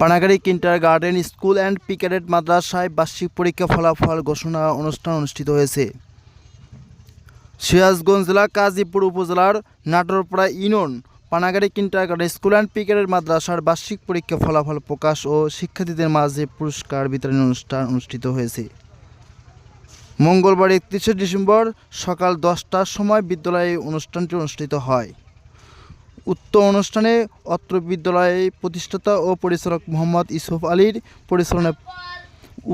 Panagari kinder garden school and পিকারেট মাদ্রাসায় বার্ষিক পরীক্ষা ফলাফল ঘোষণা অনুষ্ঠান অনুষ্ঠিত হয়েছে। সিরাজগঞ্জ জেলা কাজীপুর উপজেলার Natorpara union Panagari kinder garden school and পিকারেট মাদ্রাসার বার্ষিক পরীক্ষা ফলাফল প্রকাশ ও শিক্ষার্থীদের মাঝে পুরস্কার বিতরণ অনুষ্ঠান অনুষ্ঠিত হয়েছে। মঙ্গলবার একত্রিশে ডিসেম্বর সকাল দশটার সময় বিদ্যালয়ে অনুষ্ঠানটি অনুষ্ঠিত হয়। উক্ত অনুষ্ঠানে অত্র বিদ্যালয়ে প্রতিষ্ঠাতা ও পরিচালক মোহাম্মদ ইসুফ আলীর পরিচালনায়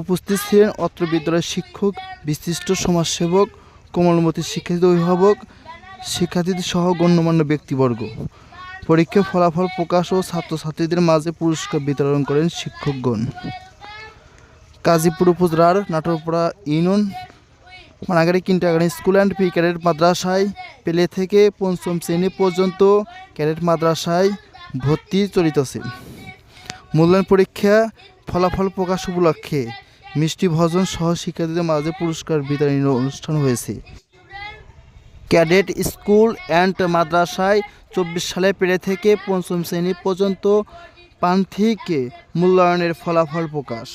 উপস্থিত ছিলেন অত্র বিদ্যালয়ের শিক্ষক, বিশিষ্ট সমাজসেবক, কোমলমতি শিক্ষার্থী অভিভাবক, শিক্ষার্থীদের সহ গণ্যমান্য ব্যক্তিবর্গ। পরীক্ষা ফলাফল প্রকাশ ও ছাত্রছাত্রীদের মাঝে পুরস্কার বিতরণ করেন শিক্ষকগণ। কাজীপুর উপজেলার Natorpara union Managari kindergarten school and pre cadet মাদ্রাসায় পেলে থেকে পঞ্চম শ্রেণি পর্যন্ত ক্যাডেট মাদ্রাসায় ভর্তি চলিতেছে মূল্যায়ন পরীক্ষা ফলাফল প্রকাশ উপলক্ষে মিষ্টি ভজন সহ শিক্ষার্থীদের মাঝে পুরস্কার বিতরণী অনুষ্ঠান হয়েছে। ক্যাডেট স্কুল অ্যান্ড মাদ্রাসায় চব্বিশ সালে পেরে থেকে পঞ্চম শ্রেণি পর্যন্ত পান্থিক মূল্যায়নের ফলাফল প্রকাশ।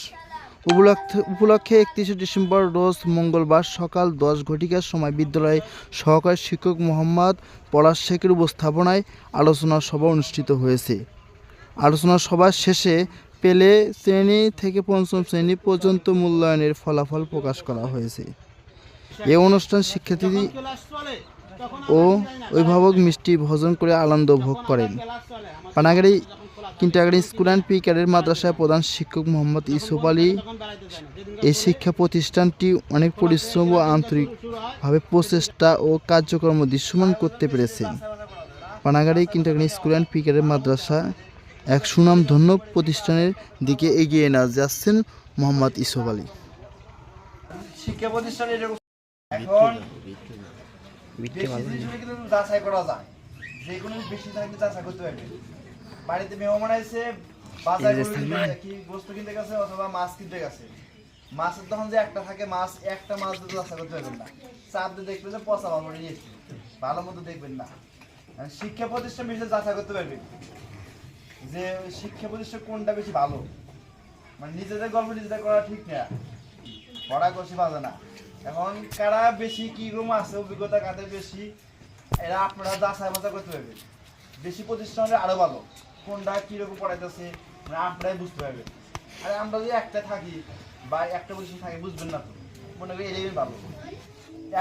উপলক্ষে একত্রিশে ডিসেম্বর রোজ মঙ্গলবার সকাল দশ ঘটিকার সময় বিদ্যালয়ে সহকারী শিক্ষক মোহাম্মদ পলাশ শেখের উপস্থাপনায় আলোচনা সভা অনুষ্ঠিত হয়েছে। আলোচনা সভা শেষে পেলে শ্রেণি থেকে পঞ্চম শ্রেণি পর্যন্ত মূল্যায়নের ফলাফল প্রকাশ করা হয়েছে। এ অনুষ্ঠান শিক্ষার্থী ও অভিভাবক মিষ্টি ভোজন করে আনন্দ ভোগ করেন। Panagari kindergarten school and pre cadet মাদ্রাসায় প্রধান শিক্ষক মোহাম্মদ ইসুফ আলী। এই শিক্ষা প্রতিষ্ঠানটি অনেক পরিশ্রম ও আন্তরিকভাবে প্রচেষ্টা ও কার্যক্রম দৃশ্যমান করতে পেরেছেন Panagari kindergarten school and pre cadet মাদ্রাসা এক সুনাম ধন্য প্রতিষ্ঠানের দিকে এগিয়ে না যাচ্ছেন মোহাম্মদ ইসুফ আলী। শিক্ষা প্রতিষ্ঠানে এখন যাচাই করা যায় যে কোনো বেশি থাকলে যাচাই করতে পারবে। বাড়িতে মেহমান বাজার করে কি বস্তু কিনতে গেছে অথবা মাছ কিনতে গেছে। মাছের তখন যে একটা থাকে মাছ একটা মাছ যাচাই করতে পারবেন না। চাপ দিয়ে দেখবেন যে পচা ভালো মতো দেখবেন না। শিক্ষা প্রতিষ্ঠান যাচাই করতে পারবেন যে শিক্ষা প্রতিষ্ঠান কোনটা বেশি ভালো। মানে নিজেদের গল্প নিজেদের করা ঠিক না। পড়া করছি বাজে না। এখন কারা বেশি কি রুম আছে অভিজ্ঞতা কাদের বেশি এরা আপনারা যাচাই বাছাই করতে পারবেন। বেশি প্রতিষ্ঠান হলে আরও ভালো। কোনটা কীরকম পড়াইতেছে মানে আপনারাই বুঝতে পারবেন আর আমরা যদি একটা থাকি, বা একটা প্রতিষ্ঠান থাকি, বুঝবেন না তো। মনে করি এলেই ভালো।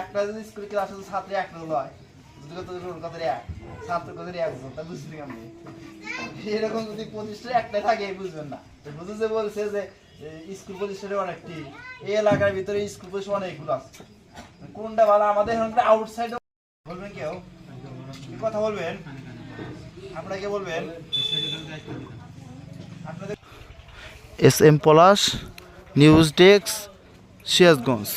একটা যদি স্কুল ক্লাস আছে ছাত্র একটা হয়। যদি কত রোল কত এক, ছাত্র কত একজন তা বুঝলি আমি এরকম যদি প্রতিষ্ঠান একটা থাকে, বুঝবেন না। বুঝেছে বলছে যে স্কুল প্রতিষ্ঠানে অনেকটি এই এলাকার ভিতরে স্কুল প্রতিষ্ঠান অনেকগুলো আছে। কোনটা ভালো? আমাদের এখানকার আউটসাইড বলবেন কেউ কথা বলবেন? S M Palash news desk Sirajganj.